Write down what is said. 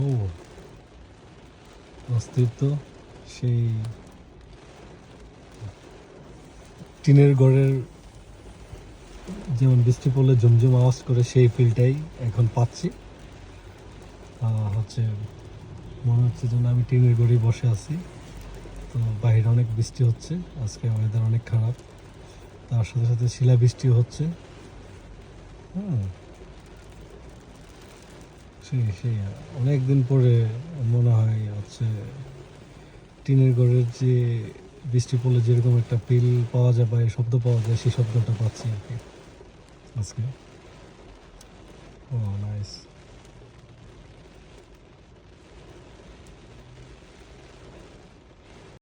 ও, অস্তিত্ব সেই টিনের ঘরের যেমন বৃষ্টি পড়লে ঝুমঝুম আওয়াজ করে সেই ফিলটাই এখন পাচ্ছি। হচ্ছে মনে হচ্ছে যেন আমি টিনের ঘরেই বসে আছি। তো বাইরে অনেক বৃষ্টি হচ্ছে, আজকে ওয়েদার অনেক খারাপ। তার সাথে সাথে শিলা বৃষ্টি হচ্ছে। হুম সেই সেই অনেক দিন পরে মনে হয় হচ্ছে টিনের ঘরের যে বৃষ্টি পড়লে যেরকম একটা ফিল পাওয়া যায় বা শব্দ পাওয়া যায়, সেই শব্দটা পাচ্ছি আর কি। আজকে। ও নাইস